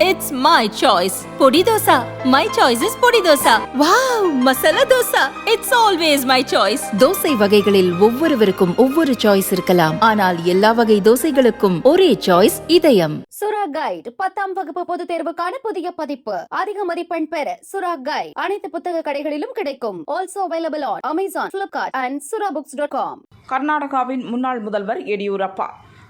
It's my choice. Podi dosa. My choice is podi dosa. Wow! Masala dosa. It's always my choice. Dosa வகைகளில் ஒவ்வொருவருக்கும் ஒவ்வொரு choice இருக்கலாம் ஆனால் எல்லா வகை தோசைகளுக்கும் ஒரே சாய்ஸ் இதயம் சுரா கைட் பத்தாம் வகுப்பு பொதுத் தேர்வுக்கான புதிய பதிப்பு அதிக மதிப்பெண் பெற சுரா கைட் அனைத்து புத்தக கடைகளிலும் கிடைக்கும் also available on Amazon Flipkart and Sura books dot com கர்நாடகாவின் முன்னாள் முதல்வர் எடியூரப்பா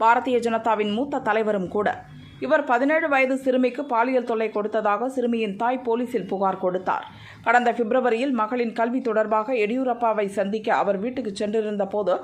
பாரதிய ஜனதாவின் மூத்த தலைவரும் கூட இவர் பதினேழு வயது சிறுமிக்கு பாலியல் தொல்லை கொடுத்ததாக சிறுமியின் தாய் போலீசில் புகார் கொடுத்தார். கடந்த பிப்ரவரியில் மகளின் கல்வி தொடர்பாக எடியூரப்பாவை சந்திக்க அவர் வீட்டுக்கு சென்றிருந்த போது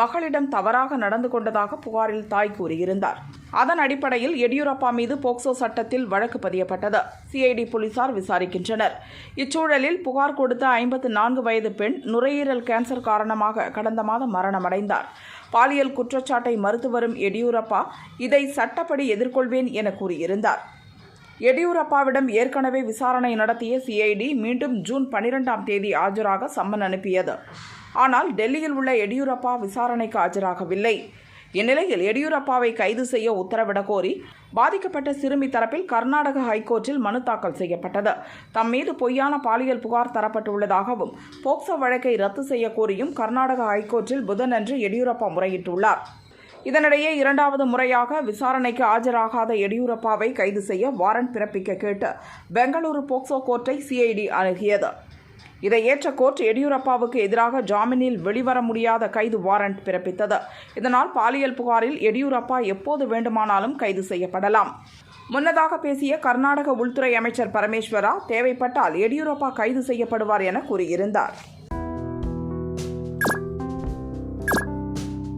மகளிடம் தவறாக நடந்து கொண்டதாக புகாரில் தாய் கூறியிருந்தார். அதன் அடிப்படையில் எடியூரப்பா மீது போக்சோ சட்டத்தில் வழக்கு பதியப்பட்டது. சிஐடி போலீசார் விசாரிக்கின்றனர். இச்சூழலில் புகார் கொடுத்த ஐம்பத்து நான்கு வயது பெண் நுரையீரல் கேன்சர் காரணமாக கடந்த மாதம் மரணமடைந்தார். பாலியல் குற்றச்சாட்டை மறுத்து வரும் எடியூரப்பா இதை சட்டப்படி எதிர்கொள்வேன் என கூறியிருந்தார். எடியூரப்பாவிடம் ஏற்கனவே விசாரணை நடத்திய சிஐடி மீண்டும் ஜூன் பனிரெண்டாம் தேதி ஆஜராக சம்மன் அனுப்பியது. ஆனால் டெல்லியில் உள்ள எடியூரப்பா விசாரணைக்கு ஆஜராகவில்லை. இந்நிலையில் எடியூரப்பாவை கைது செய்ய உத்தரவிட கோரி பாதிக்கப்பட்ட சிறுமி தரப்பில் கர்நாடக ஹைகோர்ட்டில் மனு தாக்கல் செய்யப்பட்டது. தம் மீது பொய்யான பாலியல் புகார் தரப்பட்டுள்ளதாகவும் போக்சோ வழக்கை ரத்து செய்ய கோரியும் கர்நாடக ஹைகோர்ட்டில் புதனன்று எடியூரப்பா முறையிட்டுள்ளார். இதனிடையே இரண்டாவது முறையாக விசாரணைக்கு ஆஜராகாத எடியூரப்பாவை கைது செய்ய வாரண்ட் பிறப்பிக்க கேட்டு பெங்களூரு போக்சோ கோர்ட்டை சிஐடி அணுகியது. இதை ஏற்ற கோர்ட் எடியூரப்பாவுக்கு எதிராக ஜாமீனில் வெளிவர முடியாத கைது வாரண்ட் பிறப்பித்தது. இதனால் பாலியல் புகாரில் எடியூரப்பா எப்போது வேண்டுமானாலும் கைது செய்யப்படலாம். முன்னதாக பேசிய கர்நாடக உள்துறை அமைச்சர் பரமேஸ்வரா தேவைப்பட்டால் எடியூரப்பா கைது செய்யப்படுவார் என கூறியிருந்தார்.